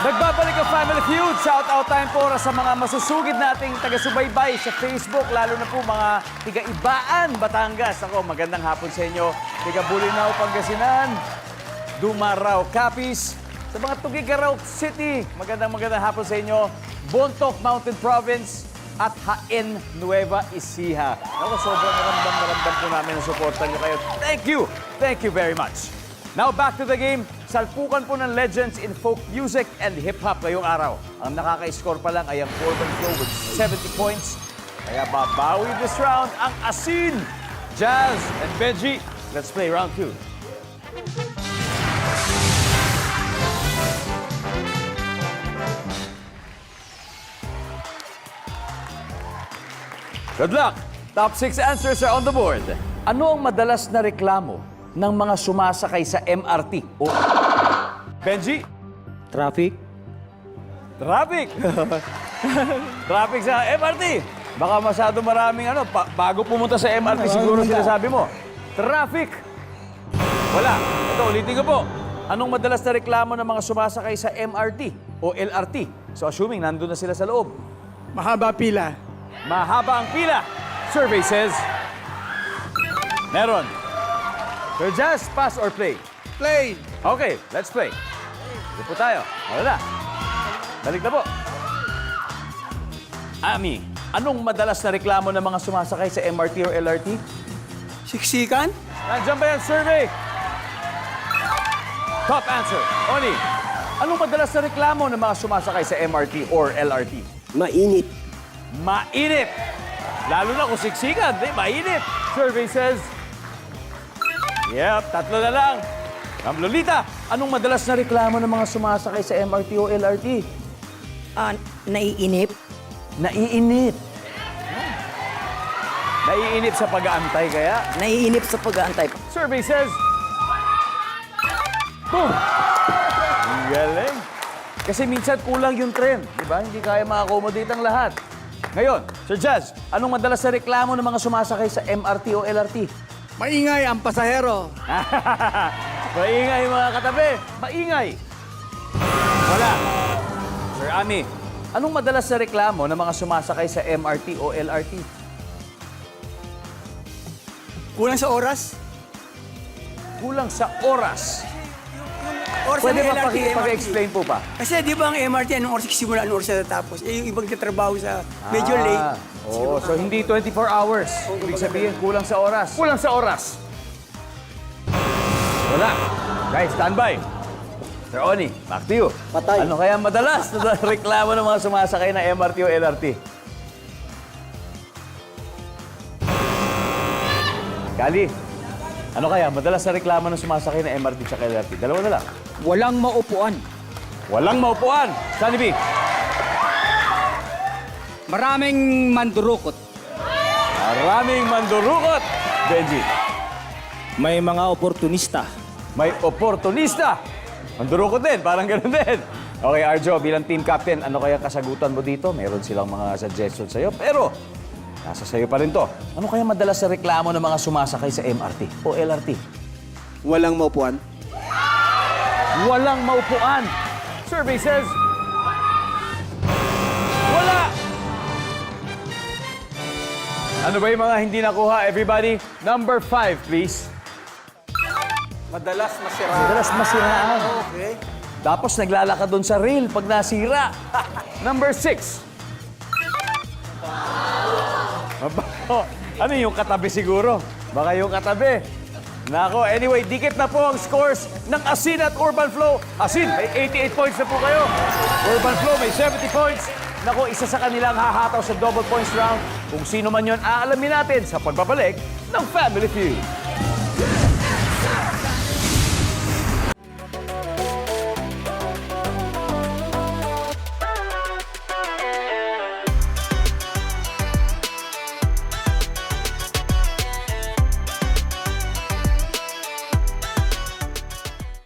Nagbabalik ang Family Feud. Shout out time po sa mga masusugid nating taga-subaybay sa Facebook, lalo na po mga tiga-ibaan, Batangas. Ako, magandang hapon sa inyo. Tiga-Bulinaw, Pangasinan, Dumaraw, Capiz, sa mga Tugigaraw City. Magandang magandang hapon sa inyo. Bontoc Mountain Province at Haen Nueva Ecija. Ako, sobrang ramdam na ramdam po namin ang suporta niyo kayo. Thank you! Thank you very much. Now back to the game. Salpukan po ng legends in folk music and hip-hop ngayong araw. Ang nakaka-score pa lang ay ang Urban Flow with 70 points. Kaya babawi this round ang Asin, Jazz, and Benji. Let's play round two. Good luck! Top six answers are on the board. Ano ang madalas na reklamo ng mga sumasakay sa MRT? O... Benji? Traffic? Traffic! Traffic sa MRT! Baka masyado maraming ano, pa- bago pumunta sa MRT siguro sinasabi mo. Traffic! Wala. Ito, ulitin ko po. Anong madalas na reklamo ng mga sumasakay sa MRT o LRT? So assuming nandun na sila sa loob. Mahaba pila. Mahaba ang pila. Survey says... Meron. So just pass or play? Play! Okay, let's play. Ito po tayo. Wala na. Balik na po. Ami, anong madalas na reklamo ng mga sumasakay sa MRT or LRT? Siksikan? Nandiyan ba yan, survey? Top answer. Oni, anong madalas na reklamo ng mga sumasakay sa MRT or LRT? Mainit. Mainit. Lalo na kung siksikan, di, mainit. Survey says... Yep, tatlo na lang. Ma'am Lolita, anong madalas na reklamo ng mga sumasakay sa MRT o LRT? Ah, naiinip. Naiinip. Naiinip sa pag-aantay kaya? Naiinip sa pag-aantay. Survey says... Boom! Ang galing. Kasi minsan kulang yung tren, di ba? Hindi kaya ma-accommodate ang lahat. Ngayon, Sir Jazz, anong madalas na reklamo ng mga sumasakay sa MRT o LRT? Maingay ang pasahero. Maingay mga katabi. Maingay. Wala. Sir Ami, anong madalas na reklamo ng mga sumasakay sa MRT o LRT? Kulang sa oras. Kulang sa oras. Oras Pwede ng ba LRT, paki-explain po pa? Kasi di ba ang MRT, anong oras simula, anong oras natapos? Eh, yung ibang tatrabaho sa medyo late. Ah, Oo, so hindi 24 hours. Ibig sabihin, kulang sa oras. Kulang sa oras. Wala. Guys, standby. Sir Oni, back to you. Patay. Ano kaya madalas na reklamo ng mga sumasakay na MRT o LRT? Kali, ano kaya madalas na reklamo ng sumasakay na MRT at LRT? Dalawa na lang. Walang maupuan. Walang maupuan. Sunny B. Maraming mandurukot. Maraming mandurukot. Benji. May mga oportunista. May oportunista. Mandurukot din, parang ganun din. Okay, Arjo, bilang team captain, ano kaya kasagutan mo dito? Meron silang mga suggestions sa'yo, pero nasa sa'yo pa rin to. Ano kaya madalas sa reklamo ng mga sumasakay sa MRT o LRT? Walang maupuan. Walang maupuan. Survey says... Wala! Ano ba yung mga hindi nakuha, everybody? Number five, please. Madalas masira. Madalas masiraan. Okay. Tapos naglalakad doon sa rail pag nasira. Number six. Aba, oh, ano yung katabi siguro? Baka yung katabi. Nako, anyway, dikit na po ang scores ng Asin at Urban Flow. Asin, may 88 points na po kayo. Urban Flow, may 70 points. Nako, isa sa kanilang hahataw sa double points round. Kung sino man yon, aalamin natin sa pagbabalik ng Family Feud.